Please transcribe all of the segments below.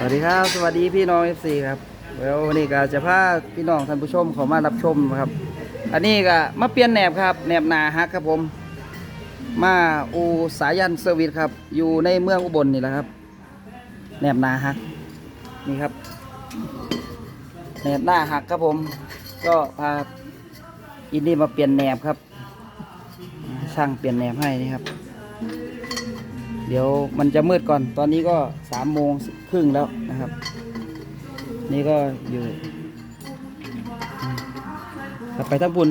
สวัสดีครับ สวัสดีพี่น้อง FC ครับแล้ววันนี้ก็จะพาพี่น้องท่านผู้ชมเขอมารับชมครับ อันนี้ก็มาเปลี่ยนแหนบครับแหนบหนาฮักครับผม มาอูสายันเซอร์วิสครับ อยู่ในเมืองอุบลนี่แหละครับแหนบหนาฮักนี่ครับแหนบหน้าหักครับผม ก็พาอินนี่มาเปลี่ยนแหนบครับช่างเปลี่ยนแหนบให้นี่ครับ เดี๋ยวมันจะมืดก่อน ตอนนี้ก็สามโมงครึ่งแล้วนะครับ นี่ก็อยู่ถ้าไปทั้งบุญ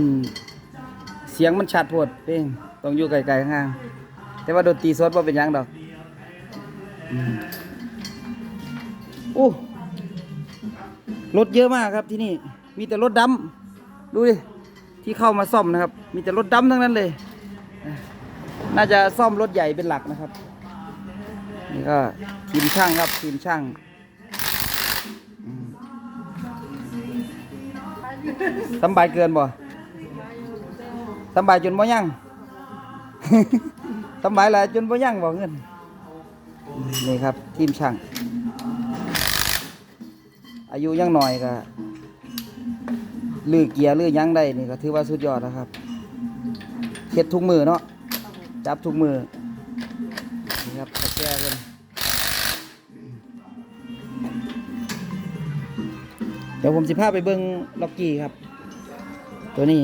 เสียงมันชัดโพดเป้งต้องอยู่ไกลๆข้างแต่ว่าดนตรีสดว่าเป็นยังดอกอือรถเยอะมากครับที่นี่ มีแต่รถดำดูดิ ที่เข้ามาซ่อมนะครับ มีแต่รถดำทั้งนั้นเลย น่าจะซ่อมรถใหญ่เป็นหลักนะครับ นี่ก็ทีมช่างครับทีมช่างสบายเกินบ่สบายจนบ่ยั่งสบายหลายจนบ่ยั่งบ่เงินนี่ครับทีมช่าง อายุยังหน่อยก็ลือเกียร์ลือยังได้นี่ก็ถือว่าสุดยอดนะครับเฮ็ดทุกมือเนาะจับทุกมือ ดี๋ยวผมสิพาไปเบิ้งล็อกกี้ครับ ตัวนี้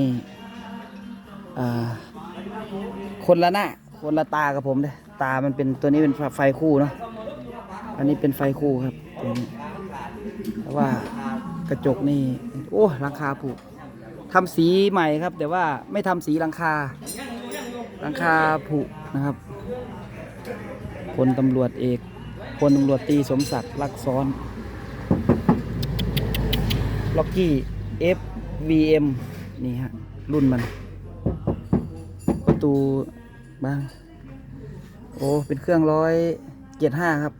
คนละหน้า คนละตากับผมเลยตามันเป็นตัวนี้เป็นไฟคู่เนาะอันนี้เป็นไฟคู่ครับตัวนี้แต่ว่ากระจกนี่ โอ้หลังคาผุทำสีใหม่ครับ แต่ว่าไม่ทำสีหลังคาหลังคาผุนะครับพลตำรวจเอกพลตำรวจตีสมศักดิ์ลักซ้อน ล็อกกี้ FVM นี่ฮะ รุ่นมัน ประตูบ้าง โอ้ เป็นเครื่องร้อยเจ็ดห้าครับ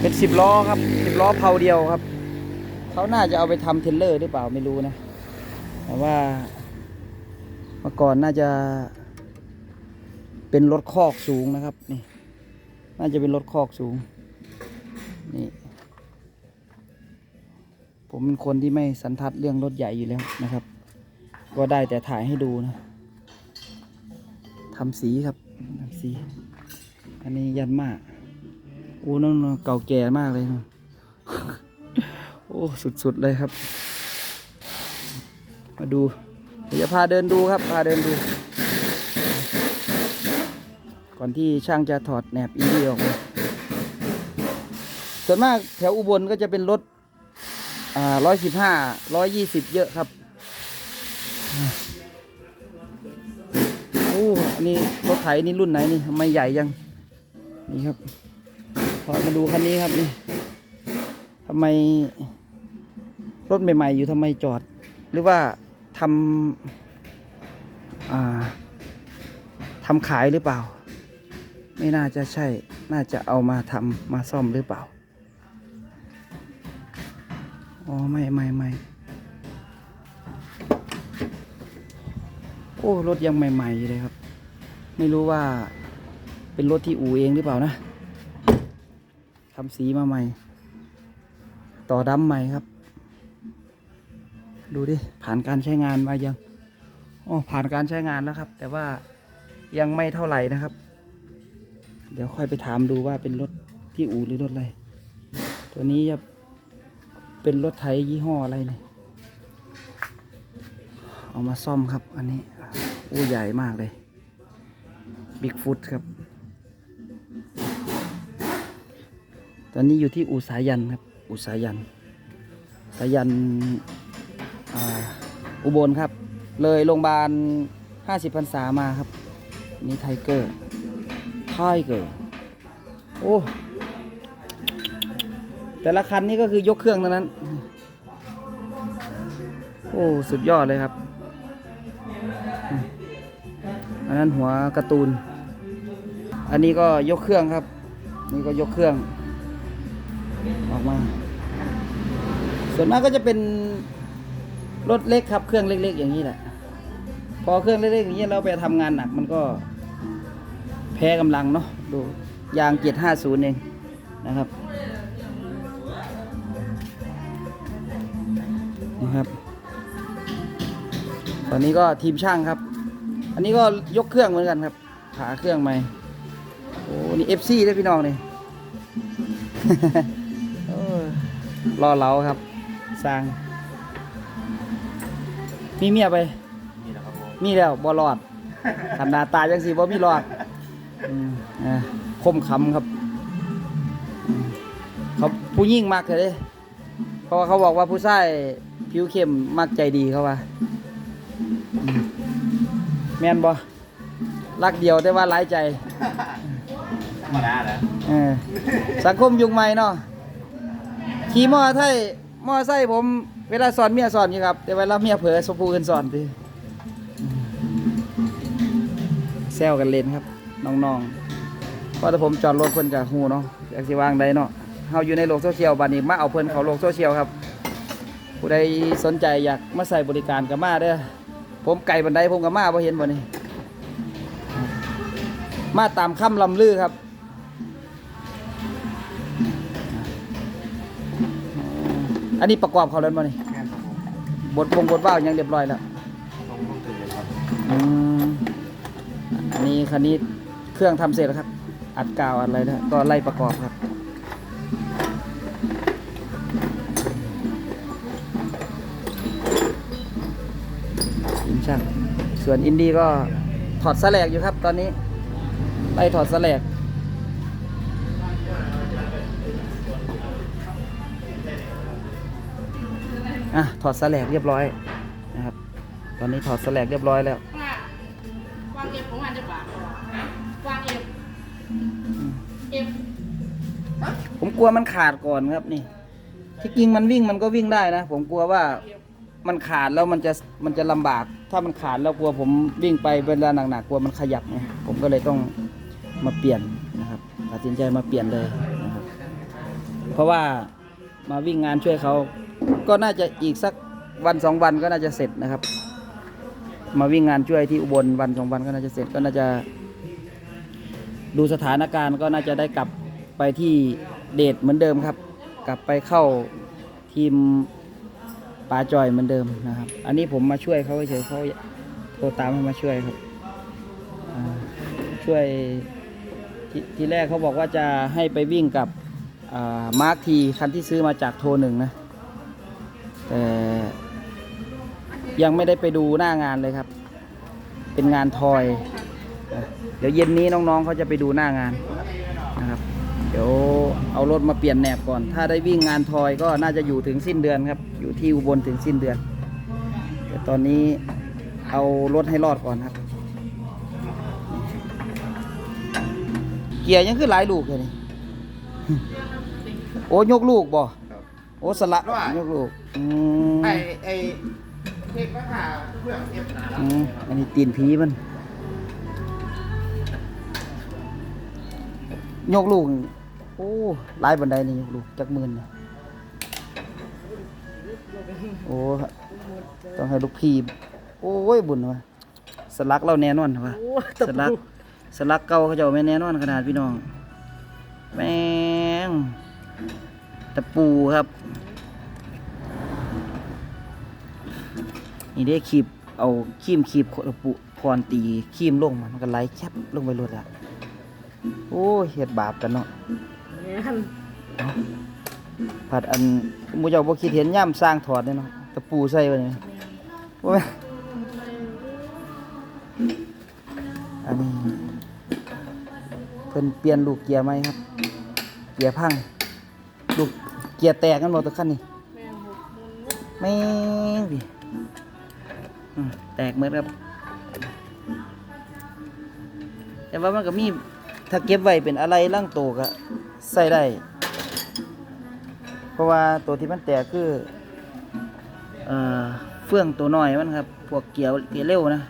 เป็นสิบล้อครับสิบล้อเผาเดียวครับ เขาน่าจะเอาไปทำเทรลเลอร์หรือเปล่าไม่รู้นะ แต่ว่า เมื่อก่อนน่าจะเป็นรถคอกสูงนะครับนี่น่าจะเป็นรถคอกสูงนี่ผมเป็นคนที่ไม่สันทัดเรื่องรถใหญ่อยู่แล้วนะครับ ก็ได้แต่ถ่ายให้ดูนะทำสีครับทำสี อันนี้ยันมากโอ้นั่นเก่าแก่มากเลยนะโอ้ สุด ๆ เลยครับ มาดู เดี๋ยวพาเดินดูครับ พาเดินดู ก่อนที่ช่างจะถอดแหนบอีดีออกมาส่วนมากแถวอุบลก็จะเป็นรถร้อยสิบห้าร้อยยี่สิบเยอะครับโอ้อันนี้รถไถนี่รุ่นไหนนี่ทำไมใหญ่ยัง นี่ครับพอมาดูคันนี้ครับนี่ทำไมรถใหม่ ๆ อยู่ทำไมจอด หรือว่า ทำทำขายหรือเปล่า ไม่น่าจะใช่ น่าจะเอามาทำมาซ่อมหรือเปล่า อ๋อ ไม่ไม่ไม่โอ้ รถยังใหม่ๆอยู่เลยครับ ไม่รู้ว่าเป็นรถที่อู่เองหรือเปล่านะทำสีมาใหม่ ต่อดำใหม่ครับ ดูดิ ผ่านการใช้งานมายังอ๋อผ่านการใช้งานแล้วครับ แต่ว่ายังไม่เท่าไหร่นะครับ เดี๋ยวค่อยไปถามดูว่าเป็นรถที่อู่หรือรถอะไร ตัวนี้จะเป็นรถไถยี่ห้ออะไรเนี่ยเอามาซ่อมครับ อันนี้อู้ใหญ่มากเลยบิ๊กฟุตครับ ตอนนี้อยู่ที่อู่สายันครับ อู่สายันสายัน อุบลครับ เลยโรงพยาบาล 50พรรษามาครับ นี่ไทเกอร์ ไทเกอร์ โอ้ แต่ละคันนี้ก็คือยกเครื่องเท่านั้น โอ้ สุดยอดเลยครับ อันนั้นหัวการ์ตูน อันนี้ก็ยกเครื่องครับ นี่ก็ยกเครื่อง ออกมา ส่วนมากก็จะเป็น รถเล็กครับเครื่องเล็ก ๆ อย่างนี้แหละ พอเครื่องเล็กๆอย่างนี้เราไปทำงานหนักมันก็ แพ้กำลังเนาะดูยางเจ็ดห้าศูนย์เองนะครับนะครับ ตอนนี้ก็ทีมช่างครับ อันนี้ก็ยกเครื่องเหมือนกันครับขาเครื่องใหม่โอ้นี่เอฟซีด้วยพี่น้องนี่โอ้ยรอเราครับสร้าง มีเมียไป นี่นะครับผมมีแล้วบ่รอดขนาดตายจังสิบ่มีรอดอืมอ่าคมคำครับอืมเขาผู้ยิ่งมากเลยเด้เพราะว่าเขาบอกว่าผู้ชายผิวเข้มมักใจดีเขาว่าอืมแม่นบ่รักเดียวแต่ว่าหลายใจ ธรรมดาแล้วเออสังคมยุคใหม่เนาะขี่มอไซค์มอไซค์ผม เวลาสอนเมียสอนอยู่ครับ แต่เวลาเมียเผลอสมพูกันสอนทีแซวกันเล่นครับ น้องๆพราะถ้าผมจอดรถเพิ่อนกับฮูเนาะอยากสิวางได้เนาะเฮาอยู่ในโลกโซเชียลบัดนี้มาเอาเพิ่อนเขาโลกโซเชียลครับ ผู้ใดสนใจอยากมาใส่บริการก็มาเด้อผมไก่บันไดผมก็มาบ่เห็นบ่นี่มาตามคำลำลือครับ อันนี้ประกอบเขาแล้วมานี่แม่นครับผมบทพงบทว่าวยังเรียบร้อยแล้วต้องต้องตื่นเลยครับอืมอันนี้คันนี้เครื่องทำเสร็จแล้วครับ อัดกาวอัดอะไรแล้วก็ไล่ประกอบครับ ทีมช่างส่วนอินดี้ก็ถอดสแลกอยู่ครับ ตอนนี้ไล่ถอดสแลก อะถอดสแลกเรียบร้อยนะครับ ตอนนี้ถอดสแลกเรียบร้อยแล้วว่าวางเอฟของมันจะบาทวางเอฟเอฟผมกลัวมันขาดก่อนครับนี่ ที่จริงมันวิ่งมันก็วิ่งได้นะ ผมกลัวว่ามันขาดแล้วมันจะมันจะลำบาก ถ้ามันขาดแล้วกลัวผมวิ่งไปเวลาหนักๆกลัวมันขยับไงผมก็เลยต้องมาเปลี่ยนนะครับตัดสินใจมาเปลี่ยนเลยนะครับ เพราะว่า มาวิ่งงานช่วยเขา ก็น่าจะอีกสักวันสองวันก็น่าจะเสร็จนะครับ มาวิ่งงานช่วยที่อุบลวันสองวันก็น่าจะเสร็จก็น่าจะ ดูสถานการณ์ก็น่าจะได้กลับไปที่เดทเหมือนเดิมครับ กลับไปเข้าทีมปลาจอยเหมือนเดิมนะครับ อันนี้ผมมาช่วยเขาเฉยเขาโทรตามให้มาช่วยครับช่วยททีแรกเขาบอกว่าจะให้ไปวิ่งกับ มาร์คทีคันที่ซื้อมาจากโทรหนึ่งนะแต่ยังไม่ได้ไปดูหน้างานเลยครับ เป็นงานทอย เดี๋ยวเย็นนี้น้องๆเขาจะไปดูหน้างานนะครับ เดี๋ยวเอารถมาเปลี่ยนแหนบก่อน ถ้าได้วิ่งงานทอยก็น่าจะอยู่ถึงสิ้นเดือนครับ อยู่ที่อุบลถึงสิ้นเดือน แต่ตอนนี้เอารถให้รอดก่อนครับ เกียร์ยังคือหลายลูกเลยนี่ โอ้ยกลูกบ่ครับ โอ้สละยกลูกอืมไอไอเด็กราคาเครื่องเอฟนาแล้วอืมอันนี้ตีนผีมัน ยกลูกโอ้หลายบันไดนี่ยกลูกจักหมื่นนี่โอ้ต้องให้ลูกพี่โอ้ยบุญวะสลักเราแน่นอนวะ สลักสลักเก่าเขาเจ้าไม่แน่นอนขนาดพี่น้อง แมง ตะปูครับ นี่ได้ขีบเอาขีมขีบตะปูพรตีขีมลงมามันก็ไหลแคบลงไปรถอะโอ้ยเฮ็ดบาปกันเนาะผัดอันหมูเจ้าบ่คิดเห็นย่ำสร้างถอดเนี่ยเนาะตะปูใส่ไว้นี่โอ้ยอันนี้เพิ่นเปลี่ยนลูกเกียร์ไหมครับ เกียร์พัง ลูกเกียร์แตกกันหมดตัวคันนี่แม่หกมุนแม่ดิแตกเหมือนครับแต่ว่ามันก็มีถ้าเก็บไว้เป็นอะไรล่างโตก็ใส่ได้ เพราะว่าตัวที่มันแตกคือเอ่อเฟื่องตัวน้อยมันครับ พวกเกียร์เกียร์เร็วนะ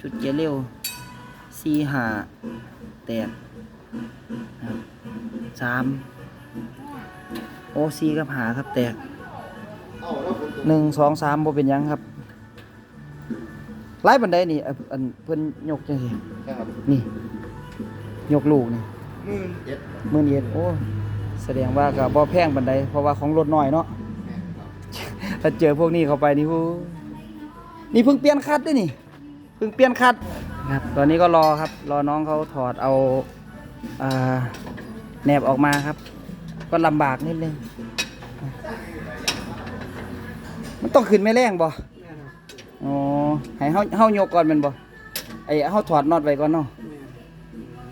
ชุดเกียร์เร็วซีหาแตกนะครับสาม โอซีกับหาครับแตกเอ้าแล้วผมตัวหนึ่งสองสามบ่เป็นหยังครับไล่บันไดนี่อันอันเพิ่นยกจังซี่ครับนี่ ยกลูกนี่หมื่นเอ็ดหมื่นเอ็ดโอ้แสดงว่าก็บ่แพงบันไดเพราะว่าของรถน้อยเนาะแม่นครับถ้าเจอพวกนี้เข้าไปนี่ฮู้นี่เพิ่งเปลี่ยนคัดด้วยนี่เพิ่งเปลี่ยนคัดครับ ตอนนี้ก็รอครับ รอน้องเขาถอดเอาอ่าแหนบออกมาครับ ก็ลำบากนิดนึง มันต้องขึ้นไม่แรงบ่อ๋อให้เฮาเฮายกก่อนแมันบ่ไอ้เฮาถอดน็อตไว้ก่อนเนาะ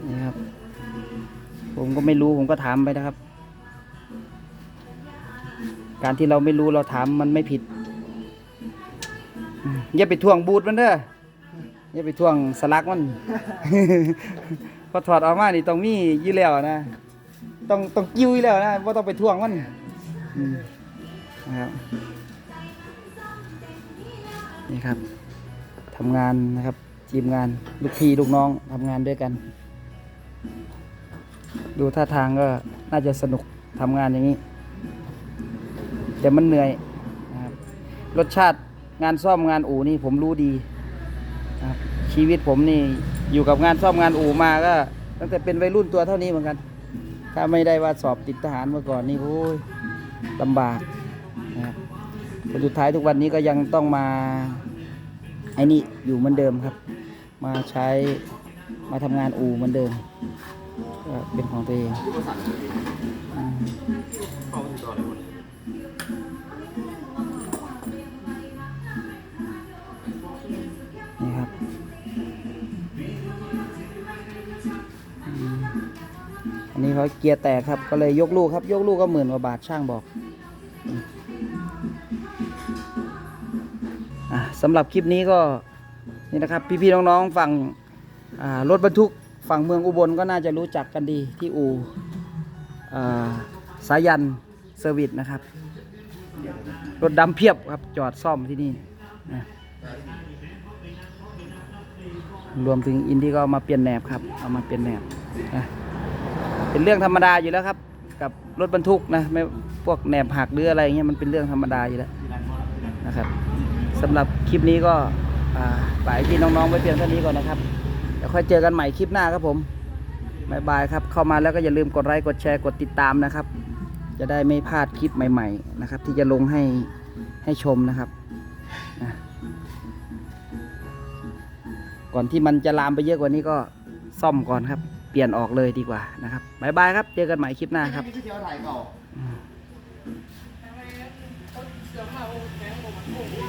นี่ครับ ผมก็ไม่รู้ผมก็ถามไปนะครับ การที่เราไม่รู้เราถามมันไม่ผิดอืมอย่าไปทวงบูดมันเด้ออย่าไปทวงสลักมัน พอถอดออกมานี่ต้องมีอยู่แล้วนะ ต้องต้องกิ้วอยู่แล้วนะว่าต้องไปทวงมันอืมนะครับนี่ครับทำงานนะครับทีมงานลูกพี่ลูกน้องทำงานด้วยกัน ดูท่าทางก็น่าจะสนุกทำงานอย่างนี้ แต่มันเหนื่อยนะครับรสชาติงานซ่อมงานอู่นี่ผมรู้ดีนะชีวิตผมนี่อยู่กับงานซ่อมงานอู่มาก็ ตั้งแต่เป็นวัยรุ่นตัวเท่านี้เหมือนกัน ถ้าไม่ได้ว่าสอบติดทหารเมื่อก่อนนี่โอ้ยลำบากนะครับผลสุดท้ายทุกวันนี้ก็ยังต้องมาไอ้นี่อยู่เหมือนเดิมครับ มาใช้มาทำงานอู่เหมือนเดิมเป็นของตัวเอง นนี้เขาเกียร์แตกครับก็เลยยกลูกครับ ยกลูกก็หมื่นกว่าบาทช่างบอกอืมอะสำหรับคลิปนี้ก็นี่นะครับ พี่ๆน้องๆฝั่งรถบรรทุกฝั่งเมืองอุบลก็น่าจะรู้จักกันดีที่อู่อ่าสายันเซอร์วิสนะครับ รถดำเพียบครับจอดซ่อมที่นี่นะรวมถึงอินที่ก็มาเปลี่ยนแหนบครับ เอามาเปลี่ยนแหนบนะ เป็นเรื่องธรรมดาอยู่แล้วครับ กับรถบรรทุกนะไม่พวกแหนบหักหรืออะไรเงี้ยมันเป็นเรื่องธรรมดาอยู่แล้วนะครับสำหรับคลิปนี้ก็ฝายพี่น้องๆไว้เพียงเท่านี้ก่อนนะครับเดี๋ยวค่อยเจอกันใหม่คลิปหน้าครับผมบายบายครับ เข้ามาแล้วก็อย่าลืมกดไลค์กดแชร์กดติดตามนะครับ จะได้ไม่พลาดคลิปใหม่ๆนะครับ ที่จะลงให้ให้ชมนะครับนะก่อนที่มันจะลามไปเยอะกว่านี้ก็ซ่อมก่อนครับ ปลี่ยนออกเลยดีกว่านะครับบายบายครับ เจอกันใหม่คลิปหน้าครับเที่ยวถ่ายเก่าทำไม